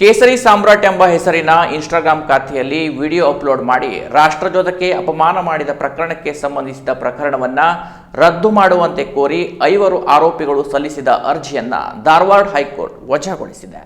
ಕೇಸರಿ ಸಾಮ್ರಾಟ್ ಎಂಬ ಹೆಸರಿನ ಇನ್ಸ್ಟಾಗ್ರಾಮ್ ಖಾತೆಯಲ್ಲಿ ವಿಡಿಯೋ ಅಪ್ಲೋಡ್ ಮಾಡಿ ರಾಷ್ಟ್ರಜೋಧಕ್ಕೆ ಅಪಮಾನ ಮಾಡಿದ ಪ್ರಕರಣಕ್ಕೆ ಸಂಬಂಧಿಸಿದ ಪ್ರಕರಣವನ್ನು ರದ್ದು ಮಾಡುವಂತೆ ಕೋರಿ ಐವರು ಆರೋಪಿಗಳು ಸಲ್ಲಿಸಿದ ಅರ್ಜಿಯನ್ನು ಧಾರವಾಡ ಹೈಕೋರ್ಟ್ ವಜಾಗೊಳಿಸಿದೆ.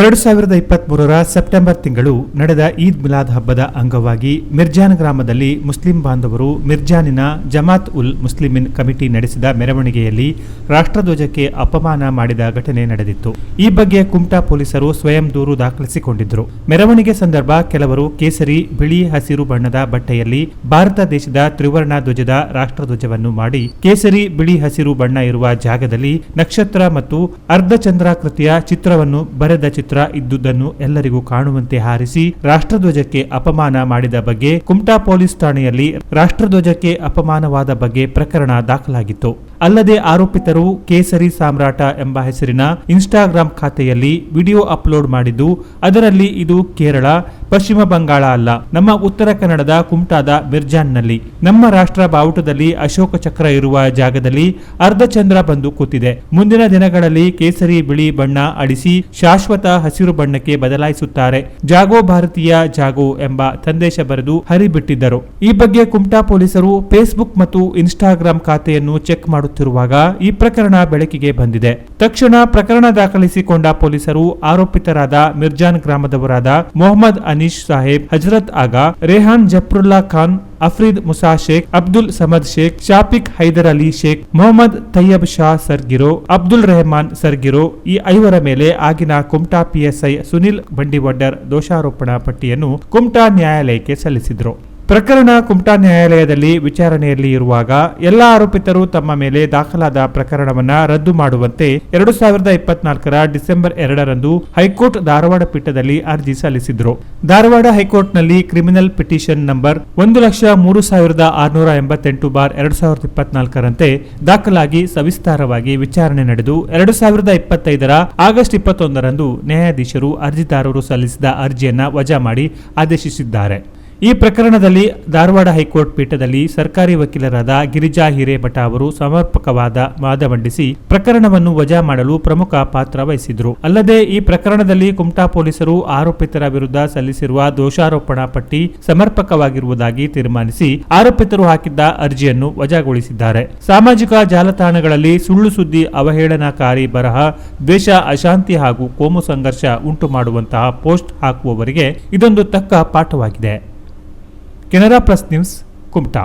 ಎರಡು ಸಾವಿರದ ಇಪ್ಪತ್ಮೂರರ ಸೆಪ್ಟೆಂಬರ್ ತಿಂಗಳು ನಡೆದ ಈದ್ ಮಿಲಾದ್ ಹಬ್ಬದ ಅಂಗವಾಗಿ ಮಿರ್ಜಾನ್ ಗ್ರಾಮದಲ್ಲಿ ಮುಸ್ಲಿಂ ಬಾಂಧವರು ಮಿರ್ಜಾನಿನ ಜಮಾತ್ ಉಲ್ ಮುಸ್ಲಿಮಿನ್ ಕಮಿಟಿ ನಡೆಸಿದ ಮೆರವಣಿಗೆಯಲ್ಲಿ ರಾಷ್ಟ್ರಧ್ವಜಕ್ಕೆ ಅಪಮಾನ ಮಾಡಿದ ಘಟನೆ ನಡೆದಿತ್ತು. ಈ ಬಗ್ಗೆ ಕುಮಟಾ ಪೊಲೀಸರು ಸ್ವಯಂ ದೂರು ದಾಖಲಿಸಿಕೊಂಡಿದ್ದರು. ಮೆರವಣಿಗೆ ಸಂದರ್ಭ ಕೆಲವರು ಕೇಸರಿ, ಬಿಳಿ ಹಸಿರು ಬಣ್ಣದ ಬಟ್ಟೆಯಲ್ಲಿ ಭಾರತ ದೇಶದ ತ್ರಿವರ್ಣ ಧ್ವಜದ ರಾಷ್ಟ್ರಧ್ವಜವನ್ನು ಮಾಡಿ ಕೇಸರಿ, ಬಿಳಿ ಹಸಿರು ಬಣ್ಣ ಇರುವ ಜಾಗದಲ್ಲಿ ನಕ್ಷತ್ರ ಮತ್ತು ಅರ್ಧಚಂದ್ರಾಕೃತಿಯ ಚಿತ್ರವನ್ನು ಬರೆದ ಚಿತ್ರ ಇದ್ದುದನ್ನು ಎಲ್ಲರಿಗೂ ಕಾಣುವಂತೆ ಹಾರಿಸಿ ರಾಷ್ಟ್ರಧ್ವಜಕ್ಕೆ ಅಪಮಾನ ಮಾಡಿದ ಬಗ್ಗೆ ಕುಮಟಾ ಪೊಲೀಸ್ ಠಾಣೆಯಲ್ಲಿ ರಾಷ್ಟ್ರಧ್ವಜಕ್ಕೆ ಅಪಮಾನವಾದ ಬಗ್ಗೆ ಪ್ರಕರಣ ದಾಖಲಾಗಿತ್ತು. ಅಲ್ಲದೆ ಆರೋಪಿತರು ಕೇಸರಿ ಸಾಮ್ರಾಟ ಎಂಬ ಹೆಸರಿನ ಇನ್ಸ್ಟಾಗ್ರಾಂ ಖಾತೆಯಲ್ಲಿ ವಿಡಿಯೋ ಅಪ್ಲೋಡ್ ಮಾಡಿದ್ದು, ಅದರಲ್ಲಿ ಇದು ಕೇರಳ, ಪಶ್ಚಿಮ ಬಂಗಾಳ ಅಲ್ಲ, ನಮ್ಮ ಉತ್ತರ ಕನ್ನಡದ ಕುಮಟಾದ ಮಿರ್ಜಾನ್ನಲ್ಲಿ. ನಮ್ಮ ರಾಷ್ಟ್ರ ಬಾವುಟದಲ್ಲಿ ಅಶೋಕ ಚಕ್ರ ಇರುವ ಜಾಗದಲ್ಲಿ ಅರ್ಧಚಂದ್ರ ಬಂದು ಕೂತಿದೆ ಮುಂದಿನ ದಿನಗಳಲ್ಲಿ ಕೇಸರಿ ಬಿಳಿ ಬಣ್ಣ ಅಳಿಸಿ ಶಾಶ್ವತ ಹಸಿರು ಬಣ್ಣಕ್ಕೆ ಬದಲಾಯಿಸುತ್ತಾರೆ. ಜಾಗೋ ಭಾರತೀಯ ಜಾಗೋ ಎಂಬ ಸಂದೇಶ ಬರೆದು ಹರಿಬಿಟ್ಟಿದ್ದರು. ಈ ಬಗ್ಗೆ ಕುಮಟಾ ಪೊಲೀಸರು ಫೇಸ್ಬುಕ್ ಮತ್ತು ಇನ್ಸ್ಟಾಗ್ರಾಂ ಖಾತೆಯನ್ನು ಚೆಕ್ ಮಾಡುತ್ತಿರುವಾಗ ಈ ಪ್ರಕರಣ ಬೆಳಕಿಗೆ ಬಂದಿದೆ. ತಕ್ಷಣ ಪ್ರಕರಣ ದಾಖಲಿಸಿಕೊಂಡ ಪೊಲೀಸರು ಆರೋಪಿತರಾದ ಮಿರ್ಜಾನ್ ಗ್ರಾಮದವರಾದ ಮೊಹಮ್ಮದ್ ಅನೀಶ್ ಸಾಹೇಬ್, ಹಜರತ್ ಆಗಾ, ರೇಹಾನ್ ಜಫ್ರುಲ್ಲಾ ಖಾನ್, ಅಫ್ರೀದ್ ಮುಸಾ ಶೇಖ್, ಅಬ್ದುಲ್ ಸಮದ್ ಶೇಖ್, ಶಾಫಿಕ್ ಹೈದರ್ ಅಲಿ ಶೇಖ್, ಮೊಹಮ್ಮದ್ ತಯ್ಯಬ್ ಶಾ ಸರ್ಗಿರೋ, ಅಬ್ದುಲ್ ರೆಹಮಾನ್ ಸರ್ಗಿರೋ ಈ ಐವರ ಮೇಲೆ ಆಗಿನ ಕುಮಟಾ ಪಿಎಸ್ಐ ಸುನಿಲ್ ಬಂಡಿವಡ್ಡರ್ ದೋಷಾರೋಪಣಾ ಪಟ್ಟಿಯನ್ನು ಕುಮಟಾ ನ್ಯಾಯಾಲಯಕ್ಕೆ ಸಲ್ಲಿಸಿದ್ರು. ಪ್ರಕರಣ ಕುಮಟಾ ನ್ಯಾಯಾಲಯದಲ್ಲಿ ವಿಚಾರಣೆಯಲ್ಲಿ ಇರುವಾಗ ಎಲ್ಲ ಆರೋಪಿತರು ತಮ್ಮ ಮೇಲೆ ದಾಖಲಾದ ಪ್ರಕರಣವನ್ನ ರದ್ದು ಮಾಡುವಂತೆ ಎರಡು ಸಾವಿರದ ಇಪ್ಪತ್ನಾಲ್ಕರ ಡಿಸೆಂಬರ್ ಎರಡರಂದು ಹೈಕೋರ್ಟ್ ಧಾರವಾಡ ಪೀಠದಲ್ಲಿ ಅರ್ಜಿ ಸಲ್ಲಿಸಿದ್ರು. ಧಾರವಾಡ ಹೈಕೋರ್ಟ್ನಲ್ಲಿ ಕ್ರಿಮಿನಲ್ ಪಿಟಿಷನ್ ನಂಬರ್ ಒಂದು ಲಕ್ಷ ಮೂರು ಸಾವಿರದ ಆರುನೂರ ಎಂಬತ್ತೆಂಟು ಬಾರ್ ಎರಡು ಸಾವಿರದ ಇಪ್ಪತ್ನಾಲ್ಕರಂತೆ ದಾಖಲಾಗಿ ಸವಿಸ್ತಾರವಾಗಿ ವಿಚಾರಣೆ ನಡೆದು ಎರಡು ಸಾವಿರದ ಇಪ್ಪತ್ತೈದರ ಆಗಸ್ಟ್ ಇಪ್ಪತ್ತೊಂದರಂದು ನ್ಯಾಯಾಧೀಶರು ಅರ್ಜಿದಾರರು ಸಲ್ಲಿಸಿದ ಅರ್ಜಿಯನ್ನ ವಜಾ ಮಾಡಿ ಆದೇಶಿಸಿದ್ದಾರೆ. ಈ ಪ್ರಕರಣದಲ್ಲಿ ಧಾರವಾಡ ಹೈಕೋರ್ಟ್ ಪೀಠದಲ್ಲಿ ಸರ್ಕಾರಿ ವಕೀಲರಾದ ಗಿರಿಜಾ ಹಿರೇಮಠ ಅವರು ಸಮರ್ಪಕವಾದ ವಾದ ಮಂಡಿಸಿ ಪ್ರಕರಣವನ್ನು ವಜಾ ಮಾಡಲು ಪ್ರಮುಖ ಪಾತ್ರ ವಹಿಸಿದ್ರು. ಅಲ್ಲದೆ ಈ ಪ್ರಕರಣದಲ್ಲಿ ಕುಮಟಾ ಪೊಲೀಸರು ಆರೋಪಿತರ ವಿರುದ್ಧ ಸಲ್ಲಿಸಿರುವ ದೋಷಾರೋಪಣಾ ಪಟ್ಟಿ ಸಮರ್ಪಕವಾಗಿರುವುದಾಗಿ ತೀರ್ಮಾನಿಸಿ ಆರೋಪಿತರು ಹಾಕಿದ್ದ ಅರ್ಜಿಯನ್ನು ವಜಾಗೊಳಿಸಿದ್ದಾರೆ. ಸಾಮಾಜಿಕ ಜಾಲತಾಣಗಳಲ್ಲಿ ಸುಳ್ಳು ಸುದ್ದಿ ಅವಹೇಳನಕಾರಿ ಬರಹ, ದ್ವೇಷ, ಅಶಾಂತಿ ಹಾಗೂ ಕೋಮು ಸಂಘರ್ಷ ಉಂಟು ಮಾಡುವಂತಹ ಪೋಸ್ಟ್ ಹಾಕುವವರಿಗೆ ಇದೊಂದು ತಕ್ಕ ಪಾಠವಾಗಿದೆ. Canara plus news Kumta